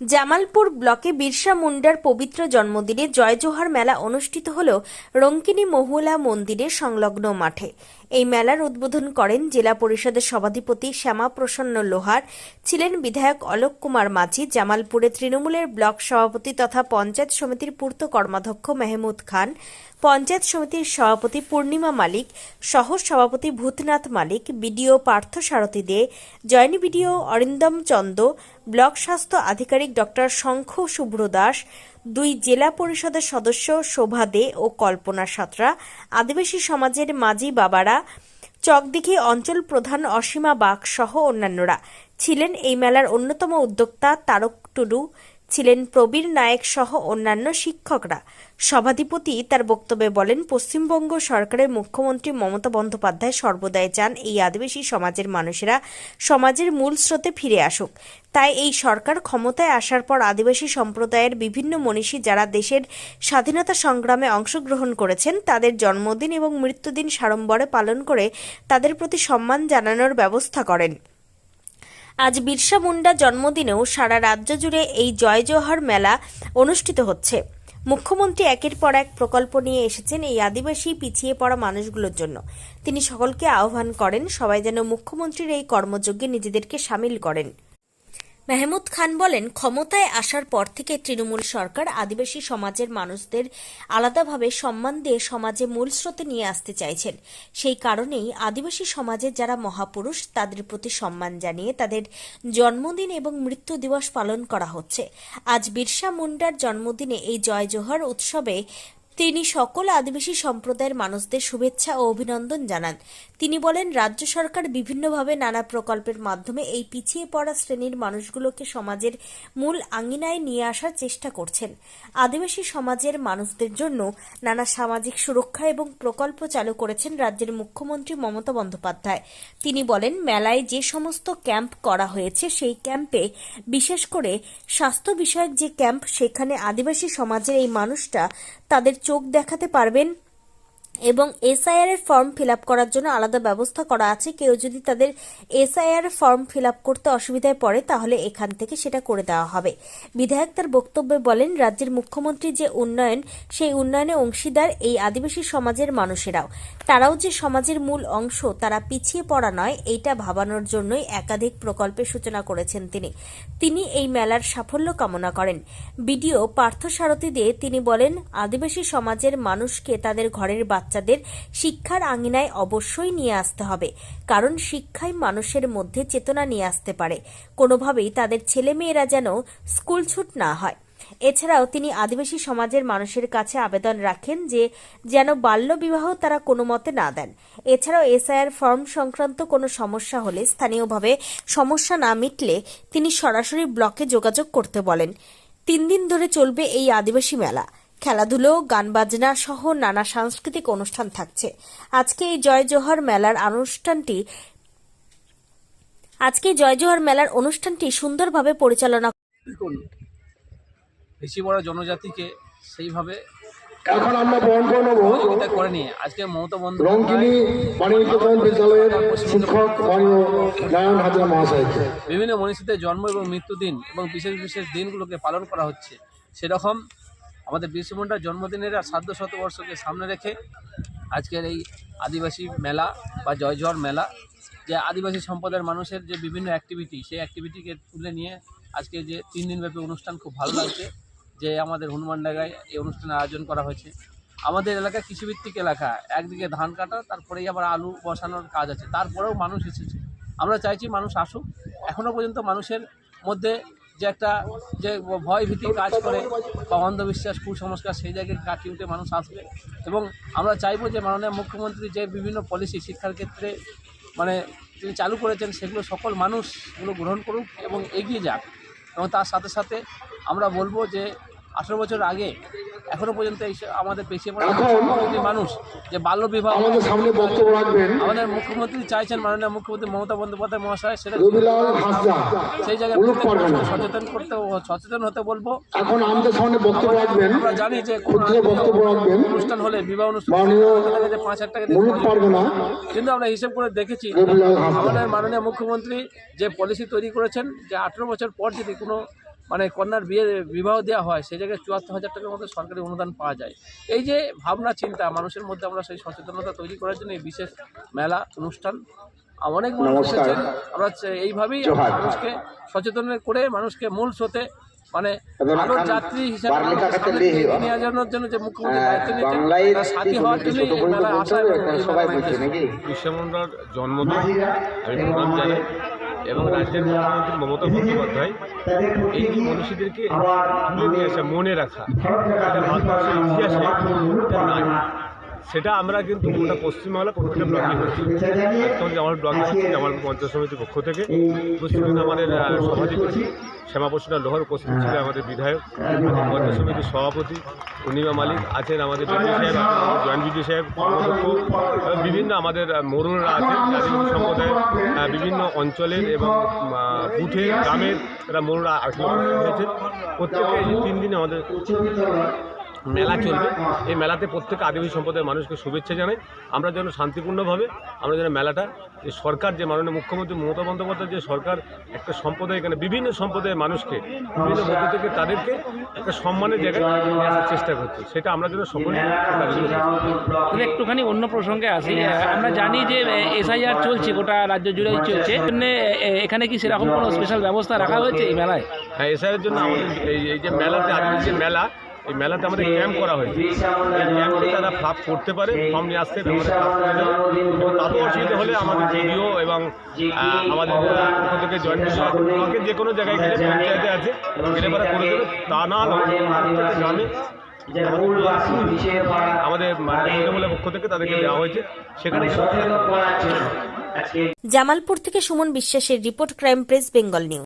জামালপুর ব্লকে বিরসা মুন্ডার পবিত্র জন্মদিনে জয়জোহার মেলা অনুষ্ঠিত হল রঙ্কিনী মহুলা মন্দিরের সংলগ্ন মাঠে। এই মেলার উদ্বোধন করেন জেলা পরিষদের সভাধিপতি শ্যামা প্রসন্ন লোহার, ছিলেন বিধায়ক অলোক কুমার মাঝি, জামালপুরে তৃণমূলের ব্লক সভাপতি তথা পঞ্চায়েত সমিতির পূর্ত কর্মাধ্যক্ষ মেহমুদ খান, পঞ্চায়েত সমিতির সভাপতি পূর্ণিমা মালিক, সহ সভাপতি Bhutnath Malik, BDO Partha Sarathi De joint BDO Arindam Chanda, block স্বাস্থ্য আধিকারিক ডক্টর শঙ্খ শুভ্র দাস দুই জেলা পরিষদের সদস্য শোভা দে ও কল্পনা সাঁতরা, আদিবাসী সমাজের মাঝি বাবারা, চকদিঘি অঞ্চল প্রধান অসীমা বাঘ সহ অন্যান্যরা ছিলেন এই মেলার অন্যতম উদ্যোক্তা তারক টুডু ছিলেন প্রবীর নায়েক সহ অন্যান্য শিক্ষকরা। সভাধিপতি তার বক্তব্যে বলেন, পশ্চিমবঙ্গ সরকারের মুখ্যমন্ত্রী মমতা বন্দ্যোপাধ্যায় সর্বদাই চান এই আদিবাসী সমাজের মানুষেরা সমাজের মূল স্রোতে ফিরে আসুক। তাই এই সরকার ক্ষমতায় আসার পর আদিবাসী সম্প্রদায়ের বিভিন্ন মনীষী যারা দেশের স্বাধীনতা সংগ্রামে অংশগ্রহণ করেছেন, তাদের জন্মদিন এবং মৃত্যুদিন সাড়ম্বরে পালন করে তাদের প্রতি সম্মান জানানোর ব্যবস্থা করেন। আজ বিরসা মুন্ডা জন্মদিনেও সারা রাজ্য জুড়ে এই জয় জোহর মেলা অনুষ্ঠিত হচ্ছে। মুখ্যমন্ত্রী একের পর এক প্রকল্প নিয়ে এসেছেন এই আদিবাসী পিছিয়ে পড়া মানুষগুলোর জন্য। তিনি সকলকে আহ্বান করেন, সবাই যেন মুখ্যমন্ত্রীর এই কর্মযজ্ঞে নিজেদেরকে সামিল করেন। মেহমুদ খান বলেন, ক্ষমতায় আসার পর থেকে তৃণমূল সরকার আদিবাসী সমাজের মানুষদের আলাদাভাবে সম্মান দিয়ে সমাজে মূল স্রোতে নিয়ে আসতে চাইছেন। সেই কারণেই আদিবাসী সমাজের যারা মহাপুরুষ, তাদের প্রতি সম্মান জানিয়ে তাদের জন্মদিন এবং মৃত্যু দিবস পালন করা হচ্ছে। আজ বিরসা মুন্ডার জন্মদিনে এই জয় জোহর উৎসবে তিনি সকল আদিবাসী সম্প্রদায়ের মানুষদের শুভেচ্ছা ও অভিনন্দন জানান। তিনি বলেন, রাজ্য সরকার বিভিন্নভাবে নানা প্রকল্পের মাধ্যমে এই পিছিয়ে পড়া শ্রেণির মানুষগুলোকে সমাজের মূল আঙ্গিনায় নিয়ে আসার চেষ্টা করছেন। আদিবাসী সমাজের মানুষদের জন্য নানা সামাজিক সুরক্ষা এবং প্রকল্প চালু করেছেন রাজ্যের মুখ্যমন্ত্রী মমতা বন্দ্যোপাধ্যায়। তিনি বলেন, মেলায় যে সমস্ত ক্যাম্প করা হয়েছে, সেই ক্যাম্পে বিশেষ করে স্বাস্থ্য বিষয়ক যে ক্যাম্প, সেখানে আদিবাসী সমাজের এই মানুষটা তাদের চোখ দেখাতে পারবেন। এবং এসআইআর এর ফর্ম ফিল করার জন্য আলাদা ব্যবস্থা করা আছে। কেউ যদি তাদের এসআইআর ফর্ম ফিল করতে অসুবিধায় পড়ে, তাহলে এখান থেকে সেটা করে দেওয়া হবে। বিধায়ক তার বক্তব্যে বলেন, রাজ্যের মুখ্যমন্ত্রী যে উন্নয়ন, সেই উন্নয়নে অংশীদার এই আদিবাসী সমাজের মানুষেরাও। তারাও যে সমাজের মূল অংশ, তারা পিছিয়ে পড়া নয়, এইটা ভাবানোর জন্যই একাধিক প্রকল্পের সূচনা করেছেন তিনি। তিনি এই মেলার সাফল্য কামনা করেন। বিডিও পার্থ সারথী দিয়ে তিনি বলেন, আদিবাসী সমাজের মানুষকে তাদের ঘরের বাচ্চাদের শিক্ষার আঙিনায় অবশ্যই নিয়ে আসতে হবে, কারণ শিক্ষাই মানুষের মধ্যে চেতনা নিয়ে আসতে পারে। কোনোভাবেই তাদের ছেলেমেয়েরা যেন স্কুল ছুট না হয়। এছাড়াও তিনি আদিবাসী সমাজের মানুষের কাছে আবেদন রাখেন যে, যেন বাল্যবিবাহ তারা কোনো মতে না দেন। এছাড়াও এসআইআর ফর্ম সংক্রান্ত কোনো সমস্যা হলে স্থানীয়ভাবে সমস্যা না মিটলে তিনি সরাসরি ব্লকে যোগাযোগ করতে বলেন। তিন দিন ধরে চলবে এই আদিবাসী মেলা। খেলাধুলো গান বাজনা সহ নানা সাংস্কৃতিক অনুষ্ঠান থাকছে। আজকে এই জয় জোহর মেলার অনুষ্ঠানটি আজকে জয় জোহর মেলার অনুষ্ঠানটি সুন্দরভাবে পরিচালনা বেশি বড় জনজাতিকে সেইভাবে এখন আমরা বরণ করে নেব। সহযোগিতা করে নিয়ে আজকে মমতা রঙ্কিনী বন্দ্যোপাধ্যায় বাণিজ্যকরণ বিদ্যালয়ের শিক্ষক মাননীয় নারায়ণ হাজরা মহাশয়কে। বিভিন্ন মনীষীদের জন্ম এবং মৃত্যুদিন এবং বিশেষ বিশেষ দিনগুলোকে পালন করা হচ্ছে। সেরকম আমাদের বিরসা মুন্ডার জন্মদিনের সাধ্য শতবর্ষকে সামনে রেখে আজকের এই আদিবাসী মেলা বা জয় জোয়ার মেলা, যে আদিবাসী সম্প্রদায়ের মানুষের যে বিভিন্ন অ্যাক্টিভিটি সেই অ্যাক্টিভিটিকে তুলে নিয়ে আজকে যে তিন দিনব্যাপী অনুষ্ঠান খুব ভালো লাগছে, যে আমাদের হনুমান ডাগায় এই অনুষ্ঠানের আয়োজন করা হয়েছে। আমাদের এলাকা কৃষিভিত্তিক এলাকা, একদিকে ধান কাটা, তারপরেই আবার আলু বসানোর কাজ আছে। তারপরেও মানুষ এসেছে। আমরা চাইছি মানুষ আসুক। এখনও পর্যন্ত মানুষের মধ্যে যে একটা যে ভয় ভীতি কাজ করে বা অন্ধবিশ্বাস, কুসংস্কার, সেই জায়গায় কাটিয়ে উঠে মানুষ আসবে। এবং আমরা চাইব যে মাননীয় মুখ্যমন্ত্রী যে বিভিন্ন পলিসি শিক্ষার ক্ষেত্রে মানে তিনি চালু করেছেন, সেগুলো সকল মানুষ এগুলো গ্রহণ করুক এবং এগিয়ে যাক। এবং তার সাথে সাথে আমরা বলব যে আঠেরো বছর আগে এখনও পর্যন্ত এই আমাদের পেছিয়ে পড়া মানুষ যে বাল্য বিবাহ আমাদের সামনে বক্তব্য রাখবেন। আমাদের মুখ্যমন্ত্রী চাইছেন মাননীয় মুখ্যমন্ত্রী মমতা বন্দ্যোপাধ্যায় মহাশয় সেটা সেই জায়গায় সচেতন করতে সচেতন হতে বলব। এখন আমাদের সামনে বক্তব্য রাখবেন। আমরা জানি যে বক্তব্য রাখবেন। অনুষ্ঠান হলে বিবাহ অনুষ্ঠান পাঁচ হাজার টাকা কিন্তু আমরা হিসেব করে দেখেছি আমাদের মাননীয় মুখ্যমন্ত্রী যে পলিসি তৈরি করেছেন যে আঠেরো বছর পর যদি কোনো মানে কন্যার বিয়ে বিবাহ দেওয়া হয় সেই জায়গায় চুয়াত্তর হাজার টাকার মতো সরকারি অনুদান পাওয়া যায় এই যে ভাবনা চিন্তা মানুষের মধ্যে আমরা সেই সচেতনতা তৈরি করার জন্য এই বিশেষ মেলা অনুষ্ঠান অনেক মানুষ নমস্কার। এসেছেন আমরা এইভাবেই মানুষকে সচেতন করে মানুষকে মূল স্রোতে মানে আলোর যাত্রী হিসাবে। নিয়ে যাওয়ার জন্য যে মুখ্যমন্ত্রী দায়িত্ব নিয়েছেন সাথী হওয়ার জন্য মেলায় আসা এবং এই সবাই মেলার বলছে উদ্দেশ্য। নাকি বিশ্বা মুন্ডার জন্মদিন আমি প্রণাম জানাই এবং রাজ্যের মুখ্যমন্ত্রী মমতা বন্দ্যোপাধ্যায় এই মনীষীদেরকে তুলে নিয়ে আসা মনে রাখা। এটা ভারতবর্ষের ইতিহাসে এটা নাই সেটা আমরা কিন্তু গোটা পশ্চিমবাংলা প্রত্যেকটা ব্লকে হচ্ছি আজকে আমার ব্লকে হচ্ছে জামালপুর পঞ্চায়েত সমিতির পক্ষ থেকে। পশ্চিমবঙ্গে আমাদের আহ, সভাধিপতি শ্যামাপ্রসাদ লোহার উপস্থিত ছিলেন আমাদের বিধায়ক পঞ্চায়েত সমিতির সভাপতি পূর্ণিমা মালিক আছেন আমাদের বিডিও সাহেব জয়েন্ট বিডিও সাহেব বিভিন্ন আমাদের মোড়লরা আছেন আদিবাসী সম্প্রদায় বিভিন্ন অঞ্চলের এবং বুথের গ্রামের এরা মোড়লরা আসলে হয়েছে প্রত্যেকে এই তিন দিনে আমাদের মেলা চলবে। এই মেলাতে প্রত্যেক আদিবাসী সম্প্রদায়ের মানুষকে শুভেচ্ছা জানাই। আমরা যেন শান্তিপূর্ণভাবে আমরা যেন মেলাটা যে সরকার যে মাননীয় মুখ্যমন্ত্রী মমতা বন্দ্যোপাধ্যায় যে সরকার একটা সম্প্রদায় এখানে বিভিন্ন সম্প্রদায়ের মানুষকে বিভিন্ন মধ্য থেকে তাদেরকে একটা সম্মানের জায়গায় নিয়ে আসার চেষ্টা করছে। সেটা আমরা যেন সকলে একটুখানি অন্য প্রসঙ্গে আসি। আমরা জানি যে এসআইআর চলছে গোটা রাজ্য জুড়েই চলছে। জন্য এখানে কি সেরকম কোনো স্পেশাল ব্যবস্থা রাখা হয়েছে এই মেলায়? হ্যাঁ এসআইয়ের জন্য আমাদের এই এই যে মেলাতে আদিবাসী যে মেলা এই মেলাতে আমাদের ক্যাম্প করা হয়েছে। এই ক্যাম্পে তারা ফ্লাপ করতে পারে ফর্ম নিয়ে আসতে আমাদের তারও অসুবিধা হলে আমাদের ভিডিও এবং আমাদের পক্ষ থেকে জয়েন্ট আমাকে যে কোনো জায়গায় গেলে পঞ্চায়েতে আছে গেলে পরে করে দেবে। তা না গ্রামে আমাদের তৃণমূলের পক্ষ থেকে তাদেরকে দেওয়া হয়েছে। সেখানে জামালপুর থেকে সুমন বিশ্বাসের report crime press Bengal news.